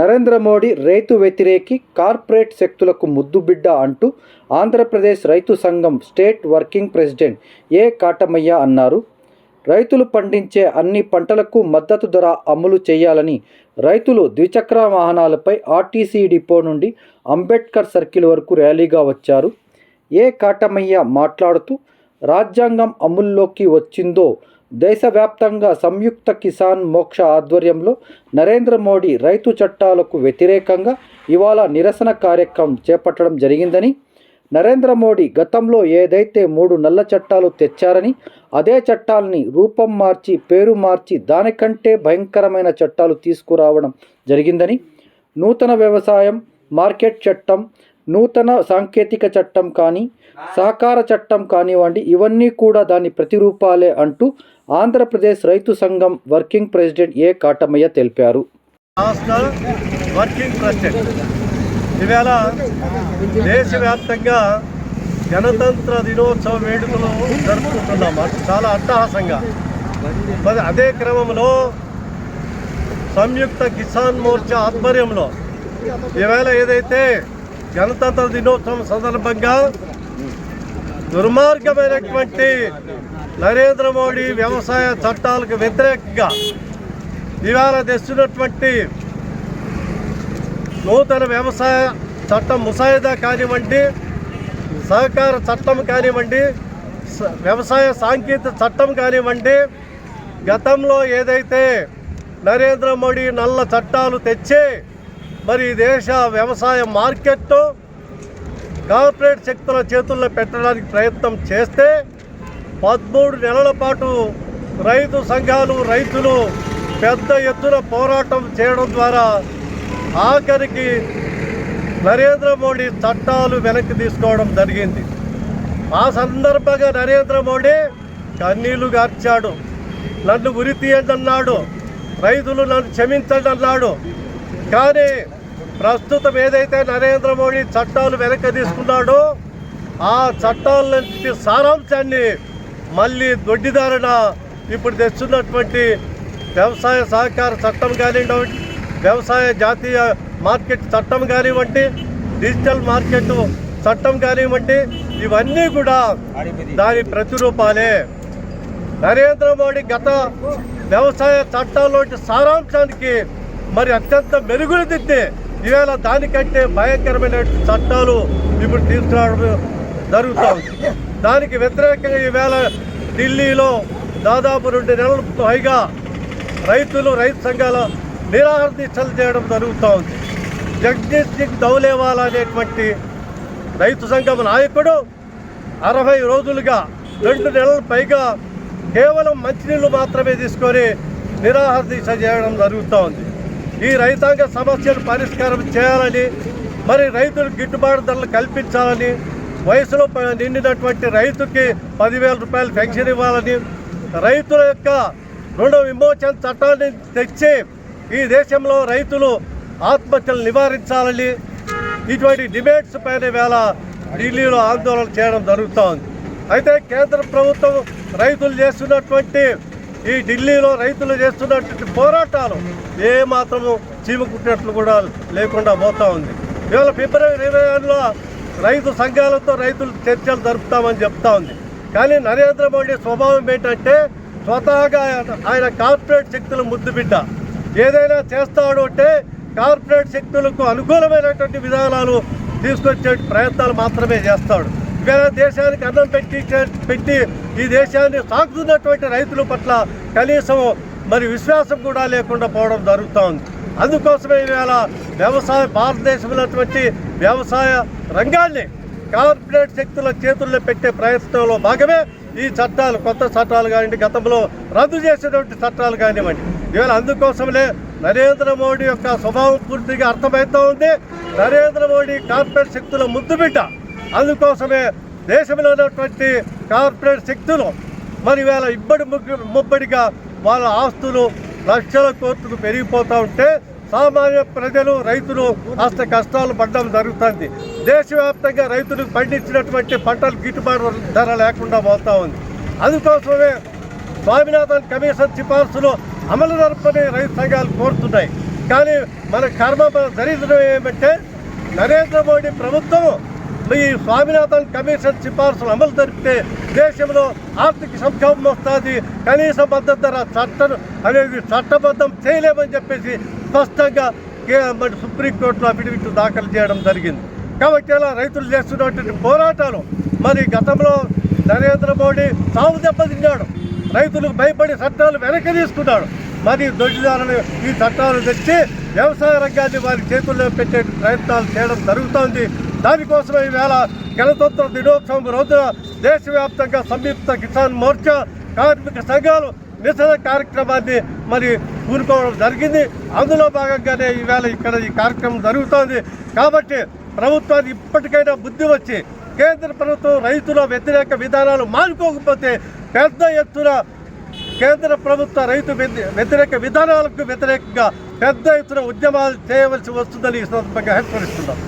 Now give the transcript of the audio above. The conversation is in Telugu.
నరేంద్ర మోడీ రైతు వ్యతిరేకి కార్పొరేట్ శక్తులకు ముద్దుబిడ్డ అంటూ ఆంధ్రప్రదేశ్ రైతు సంఘం state working president A Katamayya అన్నారు. రైతులు పండించే అన్ని పంటలకు మద్దతు ధర అమలు చేయాలని రైతులు ద్విచక్ర వాహనాలపై ఆర్టీసీ డిపో నుండి అంబేద్కర్ సర్కిల్ వరకు ర్యాలీగా వచ్చారు. ఏ కాటమయ్య మాట్లాడుతూ రాజ్యాంగం అమల్లోకి వచ్చిందో దేశవ్యాప్తంగా సంయుక్త కిసాన్ మోక్ష ఆధ్వర్యంలో నరేంద్ర మోడీ రైతు చట్టాలకు వ్యతిరేకంగా ఇవాళ నిరసన కార్యక్రమం చేపట్టడం జరిగిందని నరేంద్ర మోడీ గతంలో ఏదైతే మూడు నల్ల చట్టాలు తెచ్చారని అదే చట్టాలని రూపం మార్చి పేరు మార్చి దానికంటే భయంకరమైన చట్టాలు తీసుకురావడం జరిగిందని నూతన వ్యవసాయం మార్కెట్ చట్టం నూతన సాంకేతిక చట్టం కానీ సహకార చట్టం కానివ్వండి ఇవన్నీ కూడా దాని ప్రతిరూపాలే అంటూ ఆంధ్రప్రదేశ్ రైతు సంఘం వర్కింగ్ ప్రెసిడెంట్ ఏ కాటమయ్య తెలిపారు. నేషనల్ వర్కింగ్ ప్రెసిడెంట్ ఇవాళ దేశవ్యాప్తంగా గణతంత్ర దినోత్సవ వేడుకలు జరుపుకుంటున్నాం. చాలా అట్టహాసంగా. మరి అదే క్రమంలో సంయుక్త కిసాన్ మోర్చా ఆధ్వర్యంలో ఈవేళ ఏదైతే గణతంత్ర దినోత్సవం సందర్భంగా దుర్మార్గమైనటువంటి నరేంద్ర మోడీ వ్యవసాయ చట్టాలకు వ్యతిరేకంగా ఇవాళ తెస్తున్నటువంటి నూతన వ్యవసాయ చట్టం ముసాయిదా కానివ్వండి సహకార చట్టం కానివ్వండి వ్యవసాయ సాంకేతిక చట్టం కానివ్వండి గతంలో ఏదైతే నరేంద్ర మోడీ నల్ల చట్టాలు తెచ్చి మరి ఈ దేశ వ్యవసాయ మార్కెట్ కార్పొరేట్ శక్తుల చేతుల్లో పెట్టడానికి ప్రయత్నం చేస్తే పదమూడు నెలల పాటు రైతు సంఘాలు రైతులు పెద్ద ఎత్తున పోరాటం చేయడం ద్వారా ఆఖరికి నరేంద్ర మోడీ చట్టాలు వెనక్కి తీసుకోవడం జరిగింది. ఆ సందర్భంగా నరేంద్ర మోడీ కన్నీళ్ళు గార్చాడు. నన్ను ఉరి తీయండి అన్నాడు రైతులు నన్ను క్షమించండి అన్నాడు కానీ ప్రస్తుతం ఏదైతే నరేంద్ర మోడీ చట్టాలు వెనక్కి తీసుకున్నాడో ఆ చట్టాల నుంచి సారాంశాన్ని మళ్ళీ దొడ్డిదారణ ఇప్పుడు తెస్తున్నటువంటి వ్యవసాయ సహకార చట్టం కానివ్వండి వ్యవసాయ జాతీయ మార్కెట్ చట్టం కానివ్వండి డిజిటల్ మార్కెట్ చట్టం కానివ్వండి ఇవన్నీ కూడా దాని ప్రతిరూపాలే. నరేంద్ర మోడీ గత వ్యవసాయ చట్టాల్లోని సారాంశానికి మరి అత్యంత మెరుగులు దిద్దే ఈవేళ దానికంటే భయంకరమైన చట్టాలు ఇప్పుడు తీసుకురావడం జరుగుతూ ఉంది. దానికి వ్యతిరేకంగా ఈవేళ ఢిల్లీలో దాదాపు రెండు నెలల పైగా రైతులు రైతు సంఘాల నిరాహార దీక్షలు చేయడం జరుగుతూ ఉంది. జగదీష్ సింగ్ దౌలేవాలా అనేటువంటి రైతు సంఘం నాయకుడు అరవై రోజులుగా రెండు నెలల పైగా కేవలం మంచినీళ్ళు మాత్రమే తీసుకొని నిరాహార దీక్ష చేయడం జరుగుతూ ఉంది. ఈ రైతాంగ సమస్యలు పరిష్కారం చేయాలని మరి రైతులకు గిట్టుబాటు ధరలు కల్పించాలని వయసులో నిండినటువంటి రైతుకి పదివేల రూపాయలు పెన్షన్ ఇవ్వాలని రైతుల యొక్క రుణ విమోచన చట్టాన్ని తెచ్చి ఈ దేశంలో రైతులు ఆత్మహత్యలు నివారించాలని ఇటువంటి డిబేట్స్ పైన వేళ ఢిల్లీలో ఆందోళన చేయడం జరుగుతోంది. అయితే కేంద్ర ప్రభుత్వం రైతులు చేస్తున్నటువంటి ఈ ఢిల్లీలో రైతులు చేస్తున్నటువంటి పోరాటాలు ఏ మాత్రము చీమకుట్టినట్లు కూడా లేకుండా పోతా ఉంది. ఇవాళ ఫిబ్రవరి ఇరవై ఆరులో రైతు సంఘాలతో రైతులు చర్చలు జరుపుతామని చెప్తా ఉంది. కానీ నరేంద్ర మోడీ స్వభావం ఏంటంటే స్వతహాగా ఆయన- ఆయన కార్పొరేట్ శక్తుల ముద్దు బిడ్డ. ఏదైనా చేస్తాడు అంటే కార్పొరేట్ శక్తులకు అనుకూలమైనటువంటి విధానాలు తీసుకొచ్చే ప్రయత్నాలు మాత్రమే చేస్తాడు. వేరే దేశానికి అన్నం పెట్టి పెట్టి ఈ దేశాన్ని సాగుతున్నటువంటి రైతుల పట్ల కనీసం మరి విశ్వాసం కూడా లేకుండా పోవడం జరుగుతూ ఉంది అందుకోసమే ఈవేళ వ్యవసాయ భారతదేశంలోటువంటి వ్యవసాయ రంగాన్ని కార్పొరేట్ శక్తుల చేతుల్లో పెట్టే ప్రయత్నంలో భాగమే ఈ చట్టాలు కొత్త చట్టాలు కానివ్వండి గతంలో రద్దు చేసినటువంటి చట్టాలు కానివ్వండి. ఇవాళ అందుకోసమే నరేంద్ర మోడీ యొక్క స్వభావం పూర్తిగా అర్థమవుతూ ఉంది నరేంద్ర మోడీ కార్పొరేట్ శక్తుల ముద్దు బిడ్డ. అందుకోసమే దేశంలో ఉన్నటువంటి కార్పొరేట్ శక్తులు మరి వేళ ఇబ్బడి ముబ్బడిగా వాళ్ళ ఆస్తులు లక్షల కోట్లకు పెరిగిపోతూ ఉంటే సామాన్య ప్రజలు రైతులు కాస్త కష్టాలు పడడం జరుగుతుంది. దేశవ్యాప్తంగా రైతులకు పండించినటువంటి పంటలు గిట్టుబాటు ధర లేకుండా పోతా ఉంది. అందుకోసమే స్వామినాథన్ కమిషన్ సిఫార్సులు అమలు జరపని రైతు సంఘాలు కోరుతున్నాయి. కానీ మన కర్మ జరిగిన ఏమంటే నరేంద్ర మోడీ ప్రభుత్వం ఈ స్వామినాథన్ కమిషన్ సిఫార్సులు అమలు జరిపితే దేశంలో ఆర్థిక సంక్షోభం వస్తుంది కనీస మద్దతు ధర చట్టం అనేది చట్టబద్ధం చేయలేమని చెప్పేసి స్పష్టంగా మరి సుప్రీంకోర్టులో అఫిడవిట్ దాఖలు చేయడం జరిగింది. కాబట్టి ఇలా రైతులు చేస్తున్నటువంటి పోరాటాలు మరి గతంలో నరేంద్ర మోడీ చావు దెబ్బతిన్నాడు. రైతులకు భయపడి చట్టాలు వెనక్కి తీసుకున్నాడు. మరి దొడ్డిదారులు ఈ చట్టాలు తెచ్చి వ్యవసాయ రంగాన్ని వారి చేతుల్లో పెట్టే ప్రయత్నాలు చేయడం జరుగుతోంది. దానికోసం ఈవేళ గణతంత్ర దినోత్సవం రోజున దేశవ్యాప్తంగా సంయుక్త కిసాన్ మోర్చా కార్మిక సంఘాలు నిరసన కార్యక్రమాన్ని మరి కూరుకోవడం జరిగింది. అందులో భాగంగానే ఈవేళ ఇక్కడ ఈ కార్యక్రమం జరుగుతోంది. కాబట్టి ప్రభుత్వానికి ఇప్పటికైనా బుద్ధి వచ్చి కేంద్ర ప్రభుత్వం రైతుల వ్యతిరేక విధానాలు మానుకోకపోతే పెద్ద ఎత్తున కేంద్ర ప్రభుత్వ రైతు వ్యతిరేక విధానాలకు వ్యతిరేకంగా పెద్ద ఎత్తున ఉద్యమాలు చేయవలసి వస్తుందని ఈ సందర్భంగా హెచ్చరిస్తున్నాం.